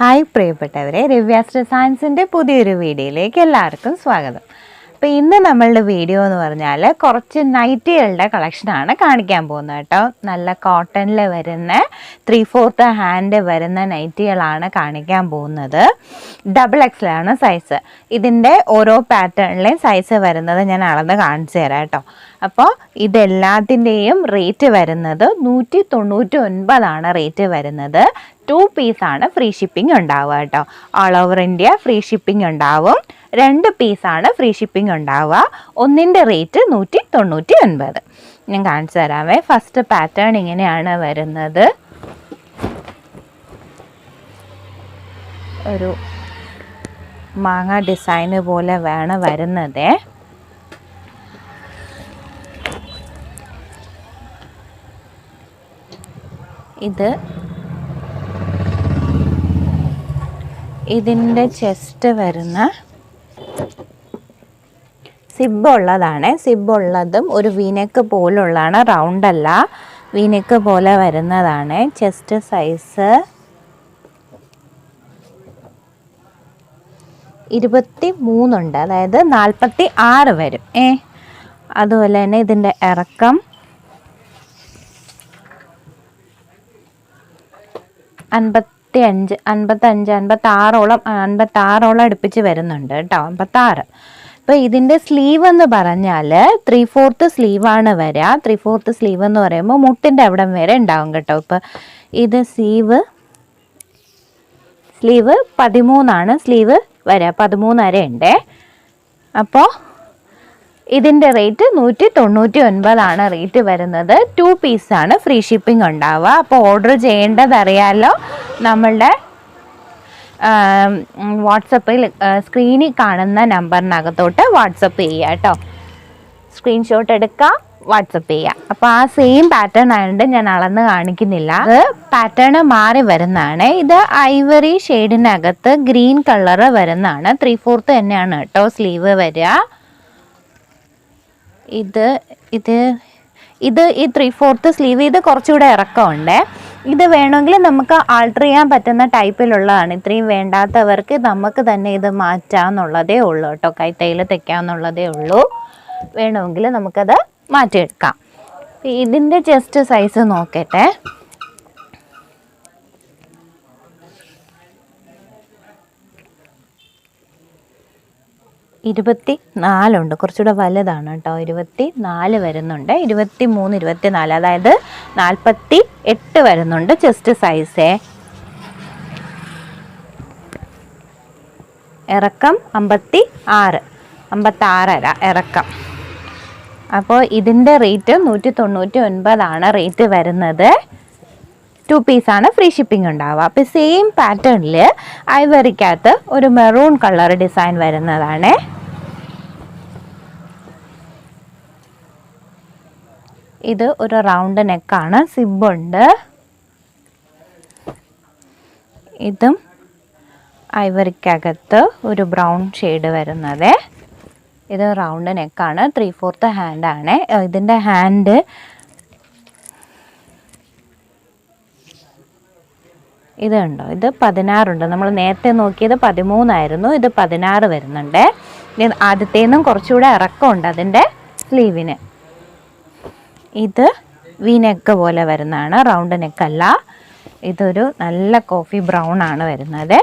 Hi പ്രിയപ്പെട്ടവരെ രവ്യാസ്ത്ര സയൻസിന്റെ പുതിയൊരു വീഡിയോയിലേക്ക് എല്ലാവർക്കും സ്വാഗതം. അപ്പോൾ ഇന്ന് നമ്മളുടെ വീഡിയോ എന്ന് പറഞ്ഞാൽ കുറച്ച് നൈറ്റികളുടെ കളക്ഷനാണ് കാണിക്കാൻ പോകുന്നത് കേട്ടോ. നല്ല കോട്ടണിൽ വരുന്ന ത്രീ ഫോർത്ത് ഹാൻഡ് വരുന്ന നൈറ്റികളാണ് കാണിക്കാൻ പോകുന്നത്. ഡബിൾ എക്സലാണ് സൈസ് ഇതിന്റെ ഓരോ പാറ്റേണിലെയും സൈസ് വരുന്നത് ഞാൻ അളന്ന് കാണിച്ചു തരാം കേട്ടോ. അപ്പോൾ ഇതെല്ലാത്തിന്റെയും റേറ്റ് വരുന്നത് നൂറ്റി തൊണ്ണൂറ്റി ഒൻപതാണ് റേറ്റ് വരുന്നത് ടു പീസാണ് ഫ്രീ ഷിപ്പിംഗ് ഉണ്ടാവുക കേട്ടോ. All over India free shipping ഉണ്ടാവും. രണ്ട് പീസാണ് ഫ്രീ ഷിപ്പിംഗ് ഉണ്ടാവുക. ഒന്നിന്റെ റേറ്റ് നൂറ്റി തൊണ്ണൂറ്റി ഒൻപത് ഞാൻ കാണിച്ചു തരാമേ. ഫസ്റ്റ് പാറ്റേൺ ഇങ്ങനെയാണ് വരുന്നത്. ഒരു മാങ്ങ ഡിസൈന് പോലെ വേണം വരുന്നത്. ഇത് ഇതിന്റെ ചെസ്റ്റ് വരുന്ന സിബ് ഉള്ളതാണ്. സിബ് ഉള്ളതും ഒരു വീനക്ക് പോലുള്ളതാണ്. റൗണ്ട് അല്ല. വീനക്ക് പോലെ വരുന്നതാണ്. ചെസ്റ്റ് സൈസ് ഇരുപത്തി മൂന്നുണ്ട് അതായത് നാൽപ്പത്തി ആറ് വരും. ഏ? അതുപോലെ തന്നെ ഇതിന്റെ ഇറക്കം അൻപത്തി അഞ്ച് അൻപത്തഞ്ച് അൻപത്താറോളം അൻപത്താറോളം അടുപ്പിച്ച് വരുന്നുണ്ട് കേട്ടോ അൻപത്താറ്. അപ്പോൾ ഇതിന്റെ സ്ലീവ് എന്ന് പറഞ്ഞാൽ ത്രീ ഫോർത്ത് സ്ലീവാണ് വരിക ത്രീ ഫോർത്ത് സ്ലീവ് എന്ന് പറയുമ്പോൾ മുട്ടിന്റെ അവിടം വരെ ഉണ്ടാവും കേട്ടോ. ഇപ്പോൾ ഇത് സ്ലീവ് സ്ലീവ് പതിമൂന്നാണ് സ്ലീവ് വരിക പതിമൂന്നര ഉണ്ട്. അപ്പോൾ ഇതിന്റെ റേറ്റ് നൂറ്റി തൊണ്ണൂറ്റി ഒൻപതാണ് റേറ്റ് വരുന്നത് ടു പീസാണ് ഫ്രീ ഷിപ്പിംഗ് ഉണ്ടാവുക. അപ്പോൾ ഓർഡർ ചെയ്യേണ്ടതറിയാലോ നമ്മളുടെ വാട്സപ്പിൽ സ്ക്രീനിൽ കാണുന്ന നമ്പറിനകത്തോട്ട് വാട്സപ്പ് ചെയ്യുക കേട്ടോ. സ്ക്രീൻഷോട്ട് എടുക്കുക വാട്സപ്പ് ചെയ്യുക. അപ്പോൾ ആ സെയിം പാറ്റേൺ ആയതുകൊണ്ട് ഞാൻ അളന്ന് കാണിക്കുന്നില്ല. അത് പാറ്റേൺ മാറി വരുന്നതാണ്. ഇത് ഐവറി ഷെയ്ഡിനകത്ത് ഗ്രീൻ കളറ് വരുന്നതാണ്. ത്രീ ഫോർത്ത് തന്നെയാണ് കേട്ടോ സ്ലീവ് വരിക. ഇത് ഇത് ഇത് ഈ ത്രീ ഫോർത്ത് സ്ലീവ് ഇത് കുറച്ചുകൂടെ ഇറക്കമുണ്ട്. ഇത് വേണമെങ്കിൽ നമുക്ക് ആൾട്ടർ ചെയ്യാൻ പറ്റുന്ന ടൈപ്പിലുള്ളതാണ് ഇത്രയും വേണ്ടാത്തവർക്ക് നമുക്ക് തന്നെ ഇത് മാറ്റാമെന്നുള്ളതേ ഉള്ളൂ കേട്ടോ. കൈത്തയിൽ തെക്കാമെന്നുള്ളതേ ഉള്ളൂ. വേണമെങ്കിൽ നമുക്കത് മാറ്റിയെടുക്കാം. ഇതിന്റെ ജസ്റ്റ് സൈസ് നോക്കട്ടെ. ഇരുപത്തി നാലുണ്ട് കുറച്ചുകൂടെ വലുതാണ് കേട്ടോ. ഇരുപത്തി നാല് വരുന്നുണ്ട്. ഇരുപത്തി മൂന്ന് ഇരുപത്തി നാല് അതായത് നാൽപ്പത്തി എട്ട് വരുന്നുണ്ട് ചെസ്റ്റ് സൈസേ ഇറക്കം അമ്പത്തി ആറ് അമ്പത്താറര ഇറക്കം. അപ്പോൾ ഇതിന്റെ റേറ്റ് നൂറ്റി തൊണ്ണൂറ്റി ഒൻപതാണ് റേറ്റ് വരുന്നത്. ടു പീസാണ് ഫ്രീ ഷിപ്പിംഗ് ഉണ്ടാവുക. അപ്പോൾ സെയിം പാറ്റേണിൽ ഐവറിക്കകത്ത് ഒരു മെറൂൺ കളർ ഡിസൈൻ വരുന്നതാണ്. ഇത് ഒരു റൗണ്ട് നെക്കാണ് സിബുണ്ട് ഇതും ഐവറിക്കകത്ത് ഒരു ബ്രൗൺ ഷെയ്ഡ് വരുന്നത്. ഇത് റൗണ്ട് നെക്കാണ് ത്രീ ഫോർത്ത് ഹാൻഡാണ് ഇതിന്റെ ഹാൻഡ് ഇത് കണ്ടോ? ഇത് പതിനാറുണ്ട്. നമ്മൾ നേരത്തെ നോക്കിയത് പതിമൂന്നായിരുന്നു. ഇത് പതിനാറ് വരുന്നുണ്ട്. ആദ്യത്തേന്നും കുറച്ചുകൂടെ ഇറക്കമുണ്ട് അതിന്റെ സ്ലീവിന്. ഇത് വി നെക്ക് പോലെ വരുന്നതാണ്. റൗണ്ട് നെക്കല്ല. ഇതൊരു നല്ല കോഫി ബ്രൗൺ ആണ് വരുന്നത്.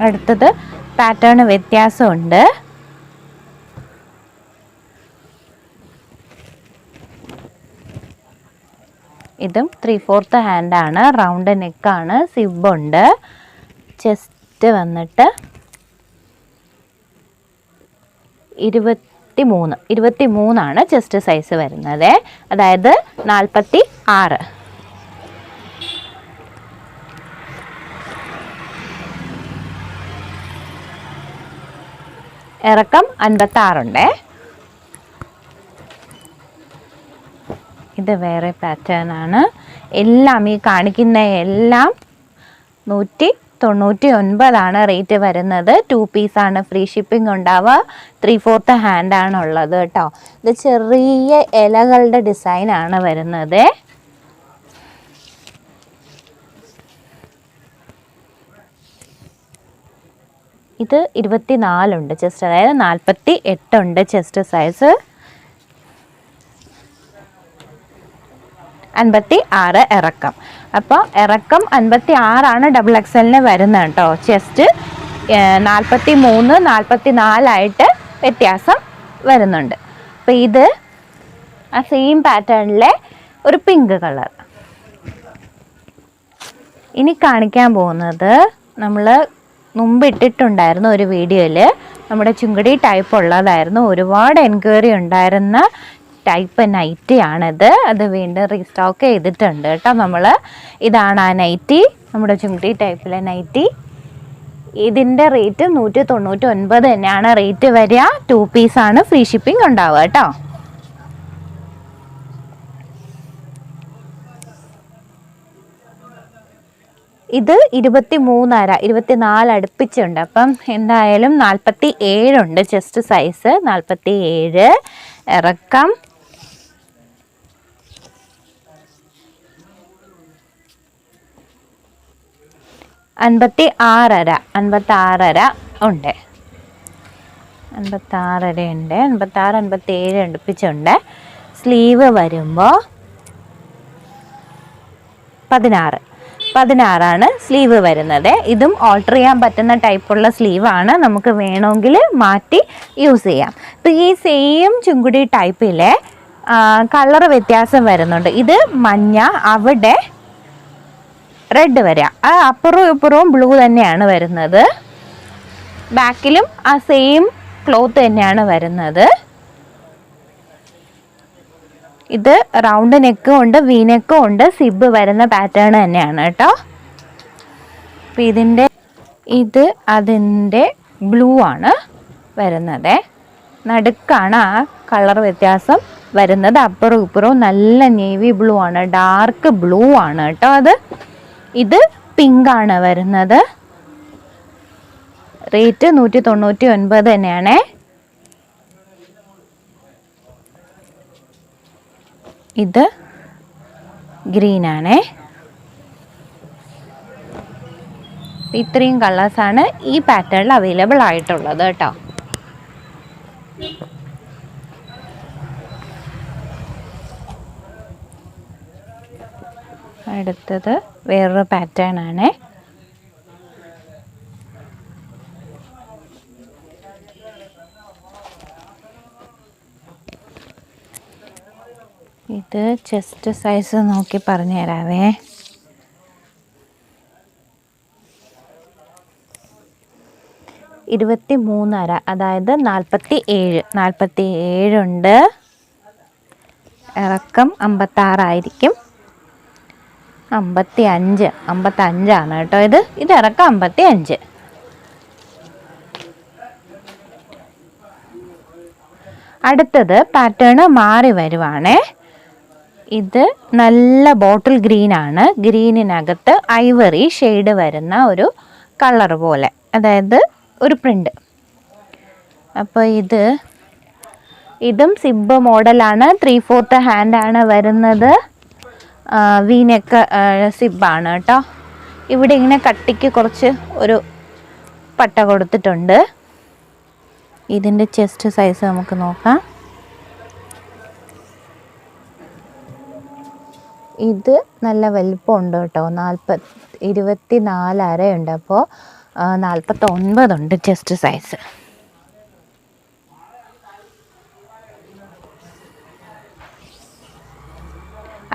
അടുത്തത് പാറ്റേൺ വ്യത്യാസമുണ്ട്. ഇതും ത്രീ ഫോർത്ത് ഹാൻഡാണ് റൗണ്ട് നെക്കാണ് സിബുണ്ട് ചെസ്റ്റ് വന്നിട്ട് ഇരുപത്തി മൂന്ന് ഇരുപത്തി മൂന്നാണ് ചെസ്റ്റ് സൈസ് വരുന്നത്. അതായത് നാൽപ്പത്തി ആറ് ഇറക്കം അൻപത്തി ആറുണ്ടേ ഇത് വേറെ പാറ്റേൺ ആണ്. എല്ലാം ഈ കാണിക്കുന്ന എല്ലാം നൂറ്റി തൊണ്ണൂറ്റി ഒൻപതാണ് റേറ്റ് വരുന്നത് ടു പീസാണ് ഫ്രീ ഷിപ്പിംഗ് ഉണ്ടാവുക. ത്രീ ഫോർത്ത് ഹാൻഡാണ് ഉള്ളത് കേട്ടോ. ഇത് ചെറിയ ഇലകളുടെ ഡിസൈനാണ് വരുന്നത്. ഇത് ഇരുപത്തി നാലുണ്ട് ചെസ്റ്റ് അതായത് നാൽപ്പത്തി എട്ടുണ്ട് ചെസ്റ്റ് സൈസ് അൻപത്തി ആറ് ഇറക്കം. അപ്പോൾ ഇറക്കം അൻപത്തി ആറാണ് ഡബിൾ എക്സലിന് വരുന്നത് കേട്ടോ. ചെസ്റ്റ് നാൽപ്പത്തി മൂന്ന് നാൽപ്പത്തി നാലായിട്ട് വ്യത്യാസം വരുന്നുണ്ട്. അപ്പോൾ ഇത് ആ സെയിം പാറ്റേണിലെ ഒരു പിങ്ക് കളർ ഇനി കാണിക്കാൻ പോകുന്നത് നമ്മൾ മുമ്പ് ഇട്ടിട്ടുണ്ടായിരുന്നു ഒരു വീഡിയോയിൽ നമ്മുടെ ചുങ്കടി ടൈപ്പ് ഉള്ളതായിരുന്നു. ഒരുപാട് എൻക്വയറി ഉണ്ടായിരുന്ന ടൈപ്പ് നൈറ്റി ആണിത്. അത് വീണ്ടും റീസ്റ്റോക്ക് ചെയ്തിട്ടുണ്ട് കേട്ടോ നമ്മൾ ഇതാണ് ആ നൈറ്റി നമ്മുടെ ചുമട്ടി ടൈപ്പിലെ നൈറ്റി ഇതിന്റെ റേറ്റ് നൂറ്റി തൊണ്ണൂറ്റി ഒൻപത് തന്നെയാണ് റേറ്റ് വരിക. ടു പീസാണ് ഫ്രീ ഷിപ്പിംഗ് ഉണ്ടാവുക കേട്ടോ. ഇത് ഇരുപത്തി മൂന്നര ഇരുപത്തിനാല് അടുപ്പിച്ചുണ്ട് അപ്പം എന്തായാലും നാൽപ്പത്തി ഏഴുണ്ട് ചെസ്റ്റ് സൈസ് നാൽപ്പത്തി ഏഴ് ഇറക്കം. അൻപത്തി ആറര അൻപത്തി ആറര ഉണ്ട്. അൻപത്തി ആറര ഉണ്ട് അൻപത്തി ആറ് അൻപത്തി ഏഴ് അടുപ്പിച്ചുണ്ട്. സ്ലീവ് വരുമ്പോൾ പതിനാറ്. പതിനാറാണ് സ്ലീവ് വരുന്നത്. ഇതും ഓൾട്ടർ ചെയ്യാൻ പറ്റുന്ന ടൈപ്പുള്ള സ്ലീവാണ് നമുക്ക് വേണമെങ്കിൽ മാറ്റി യൂസ് ചെയ്യാം. ഇപ്പം ഈ സെയിം ചുങ്കുടി ടൈപ്പിലെ കളർ വ്യത്യാസം വരുന്നുണ്ട്. ഇത് മഞ്ഞ അവിടെ റെഡ് വരിക ആ അപ്പുറവും ഇപ്പുറവും ബ്ലൂ തന്നെയാണ് വരുന്നത്. ബാക്കിലും ആ സെയിം ക്ലോത്ത് തന്നെയാണ് വരുന്നത്. ഇത് റൗണ്ട് നെക്കും ഉണ്ട് വി നെക്കും ഉണ്ട് സിബ് വരുന്ന പാറ്റേൺ തന്നെയാണ് കേട്ടോ. അപ്പം ഇതിന്റെ ഇത് അതിന്റെ ബ്ലൂ ആണ് വരുന്നത്. നടുക്കാണ് ആ കളർ വ്യത്യാസം വരുന്നത്. അപ്പുറവും ഇപ്പുറവും നല്ല നേവി ബ്ലൂ ആണ് ഡാർക്ക് ബ്ലൂ ആണ് കേട്ടോ അത്. ഇത് പിങ്ക് ആണ് വരുന്നത്. റേറ്റ് നൂറ്റി തൊണ്ണൂറ്റി ഒൻപത് തന്നെയാണേ. ഇത് ഗ്രീൻ ആണേ. ഇത്രയും കളേഴ്സാണ് ഈ പാറ്റേണിൽ അവൈലബിൾ ആയിട്ടുള്ളത് കേട്ടോ. അടുത്തത് വേറൊരു പാറ്റേൺ ആണ്. ഇത് ചെസ്റ്റ് സൈസ് നോക്കി പറഞ്ഞു തരാവേ. ഇരുപത്തി മൂന്നര അതായത് നാൽപ്പത്തി ഏഴ് നാൽപ്പത്തി ഏഴുണ്ട് ഇറക്കം അമ്പത്താറായിരിക്കും. അമ്പത്തി അഞ്ച് അമ്പത്തഞ്ചാണ് കേട്ടോ ഇത്. ഇത് ഇറക്കം അമ്പത്തി അഞ്ച് അടുത്തത് പാറ്റേൺ മാറി വരുവാണേ. ഇത് നല്ല ബോട്ടിൽ ഗ്രീൻ ആണ്. ഗ്രീനിനകത്ത് ഐവറി ഷെയ്ഡ് വരുന്ന ഒരു കളർ പോലെ. അതായത് ഒരു പ്രിന്റ് അപ്പോൾ ഇത് ഇതും സിബ് മോഡലാണ് ത്രീ ഫോർത്ത് ഹാൻഡാണ് വരുന്നത്. വീനൊക്കെ സിബാണ് കേട്ടോ. ഇവിടെ ഇങ്ങനെ കട്ടിക്ക് കുറച്ച് ഒരു പട്ട കൊടുത്തിട്ടുണ്ട്. ഇതിന്റെ ചെസ്റ്റ് സൈസ് നമുക്ക് നോക്കാം. ഇത് നല്ല വലിപ്പമുണ്ട് കേട്ടോ. നാൽപ്പത് ഇരുപത്തി നാലരയുണ്ട് അപ്പോൾ നാൽപ്പത്തൊൻപതുണ്ട് ചെസ്റ്റ് സൈസ്.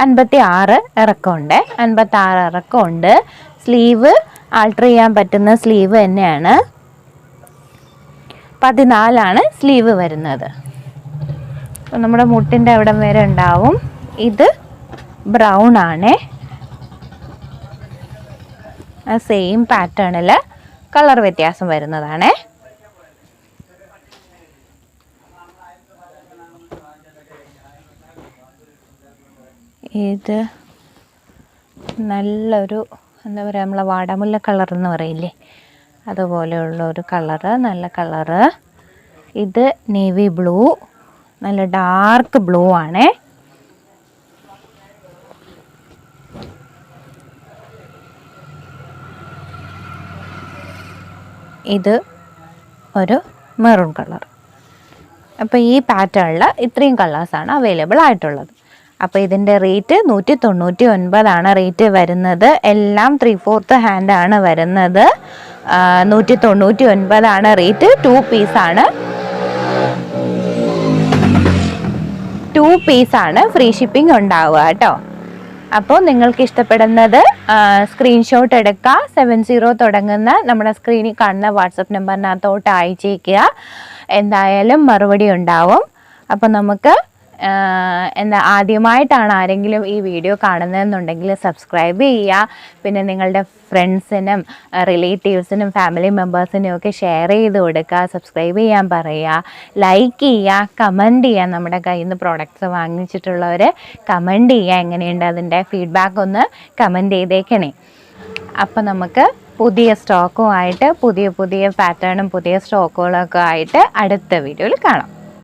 അൻപത്തി ആറ് ഇറക്കമുണ്ട്. അൻപത്തി ആറ് ഇറക്കമുണ്ട്. സ്ലീവ് ആൾട്ടർ ചെയ്യാൻ പറ്റുന്ന സ്ലീവ് തന്നെയാണ്. പതിനാലാണ് സ്ലീവ് വരുന്നത്. നമ്മുടെ മുട്ടിന്റെ അവിടം വരെ ഉണ്ടാവും. ഇത് ബ്രൗൺ ആണ്. സെയിം പാറ്റേണിൽ കളർ വ്യത്യാസം വരുന്നതാണേ. ഇത് നല്ലൊരു എന്താ പറയുക നമ്മളെ വാടാമുല്ല കളർ എന്ന് പറയില്ലേ? അതുപോലെയുള്ള ഒരു കളറ് നല്ല കളറ് ഇത് നേവി ബ്ലൂ നല്ല ഡാർക്ക് ബ്ലൂ ആണേ. ഇത് ഒരു മെറൂൺ കളർ അപ്പോൾ ഈ പാറ്റേണിൽ ഇത്രയും കളേഴ്സാണ് അവൈലബിൾ ആയിട്ടുള്ളത്. അപ്പോൾ ഇതിന്റെ റേറ്റ് നൂറ്റി തൊണ്ണൂറ്റി ഒൻപതാണ് റേറ്റ് വരുന്നത്. എല്ലാം ത്രീ ഫോർത്ത് ആണ് വരുന്നത്. നൂറ്റി തൊണ്ണൂറ്റി ഒൻപതാണ് റേറ്റ് ടു പീസാണ് ടു പീസാണ് ഫ്രീ ഷിപ്പിംഗ് ഉണ്ടാവുക കേട്ടോ. അപ്പോൾ നിങ്ങൾക്ക് ഇഷ്ടപ്പെടുന്നത് സ്ക്രീൻഷോട്ട് എടുക്കുക. സെവൻ സീറോ തുടങ്ങുന്ന നമ്മുടെ സ്ക്രീനിൽ കാണുന്ന വാട്സപ്പ് നമ്പറിനകത്തോട്ട് അയച്ചേക്കുക. എന്തായാലും മറുപടി ഉണ്ടാവും. അപ്പോൾ നമുക്ക് എന്താ ആദ്യമായിട്ടാണ് ആരെങ്കിലും ഈ വീഡിയോ കാണുന്നതെന്നുണ്ടെങ്കിൽ സബ്സ്ക്രൈബ് ചെയ്യുക. പിന്നെ നിങ്ങളുടെ ഫ്രണ്ട്സിനും റിലേറ്റീവ്സിനും ഫാമിലി മെമ്പേഴ്സിനും ഒക്കെ ഷെയർ ചെയ്ത് കൊടുക്കുക സബ്സ്ക്രൈബ് ചെയ്യാൻ പറയുക. ലൈക്ക് ചെയ്യുക കമന്റ് ചെയ്യുക. നമ്മുടെ കയ്യിൽ നിന്ന് പ്രോഡക്റ്റ്സ് വാങ്ങിച്ചിട്ടുള്ളവർ കമന്റ് ചെയ്യുക. എങ്ങനെയുണ്ട് അതിന്റെ ഫീഡ്ബാക്ക് ഒന്ന് കമന്റ് ചെയ്തേക്കണേ. അപ്പം നമുക്ക് പുതിയ സ്റ്റോക്കുമായിട്ട് പുതിയ പുതിയ പാറ്റേണും പുതിയ സ്റ്റോക്കുകളൊക്കെ ആയിട്ട് അടുത്ത വീഡിയോയിൽ കാണാം.